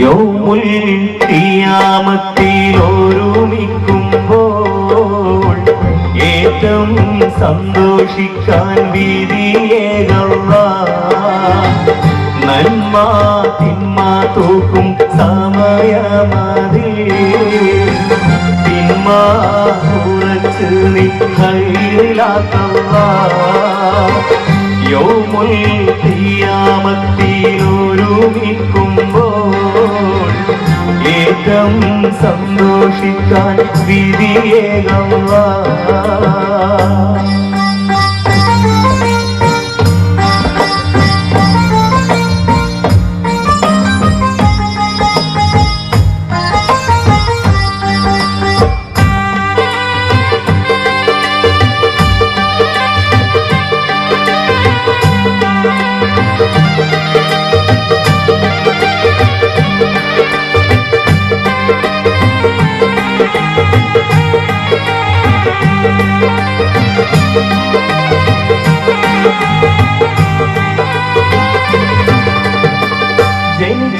യൗമുൽ ഖിയാമത്തിൽ ഒരുമിക്കുമ്പോൾ ഏറ്റവും സന്തോഷിക്കാൻ വിധിയേകവ നന്മ തിന്മ തൂക്കും സമയമതി തിന്മ കുറച്ച് നീ കയ്യിലാക്കവ യൗമുൽ ഖിയാമത്തിൽ ഒരുമിക്കുമ്പോൾ ഏറ്റവും സന്തോഷിക്കാൻ വിധിയേകവ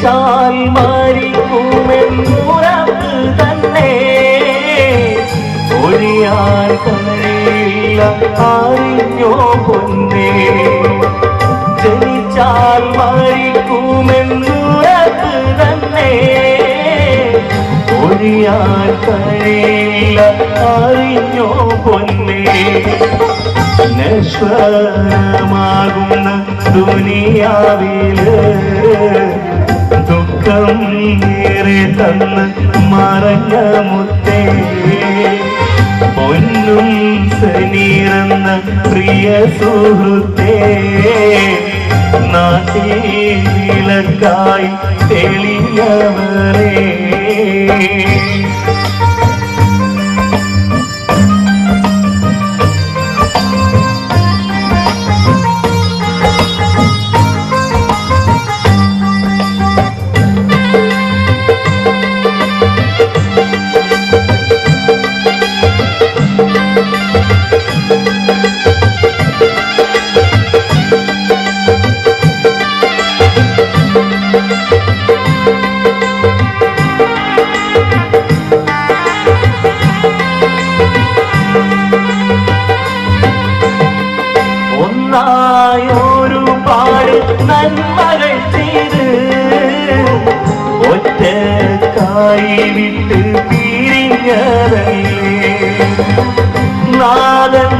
ജനിച്ചാൽ മരിക്കുമെന്നുറപ്പ് തന്നെ. ഒഴിയാൻ കഴിയില്ല അറിഞ്ഞോ പൊന്നേ. ജനിച്ചാൽ മരിക്കുമെന്നുറപ്പ് തന്നെ. ഒഴിയാൻ കഴിയില്ല അറിഞ്ഞോ പൊന്നേ. നശ്വരമാകുന്ന ദുനിയാവിൽ ദുഃഖം ഏറെ തന്ന് മറഞ്ഞ മുത്തേ പൊന്നും സനീറെന്ന പ്രിയ സുഹൃത്തേ നാട്ടിൽ വിളക്കായി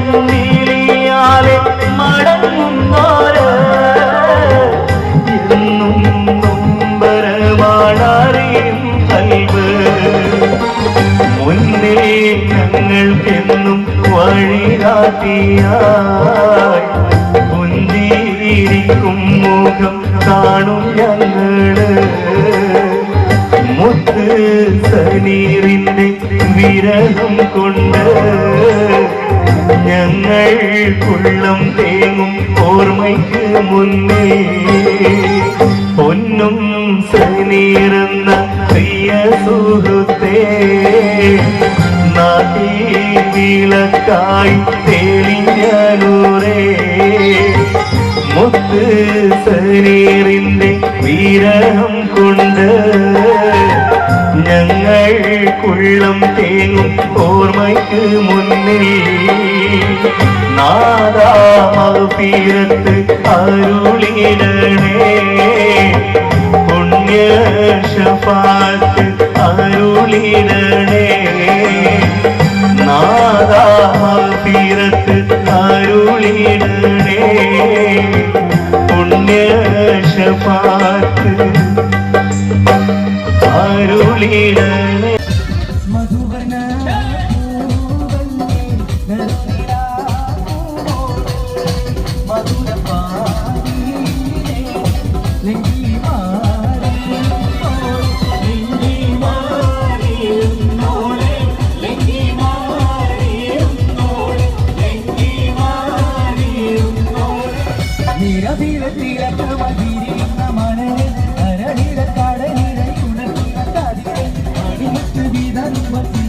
Oh. ഞങ്ങൾക്കുള്ളം തേങ്ങും ഓർമ്മയ്ക്ക് മുന്നേ പൊന്നും സനീറുന്ന പ്രിയ സുഹൃത്തേ നാട്ടിൽ വിളക്കായി തെളിഞ്ഞൂറേ മുത്ത് സനീറിന്റെ വീരഹം കൊണ്ട് ഞങ്ങൾക്കുള്ളം തേങ്ങും ഓർമ്മയ്ക്ക് മുന്നിൽ നാദാമീരത്ത് അരുളിടണേ. പുണ്യ ഷഫാത്ത് അരുളിടണേ. നാദാമീരത്ത് അരുളിടണേ. പുണ്യ ഷഫാത്ത് അരുളിടണേ മധുവന what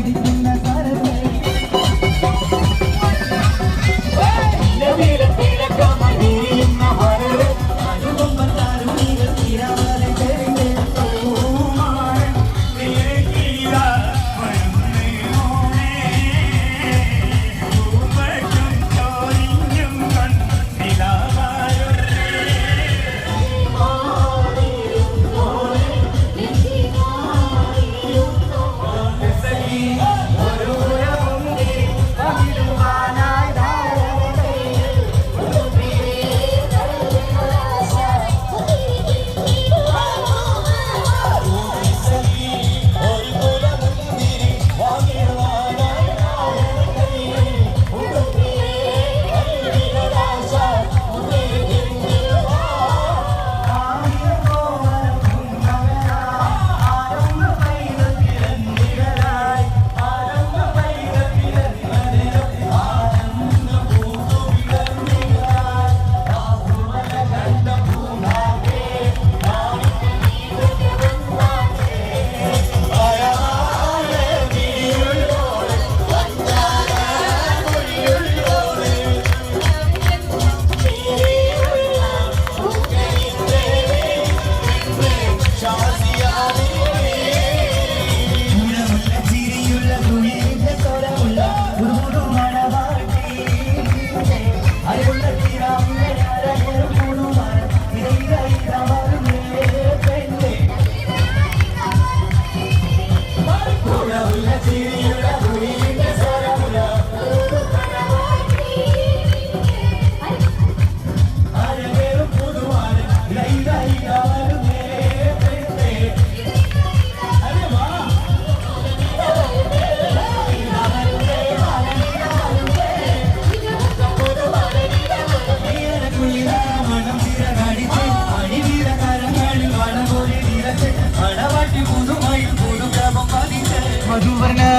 വരണ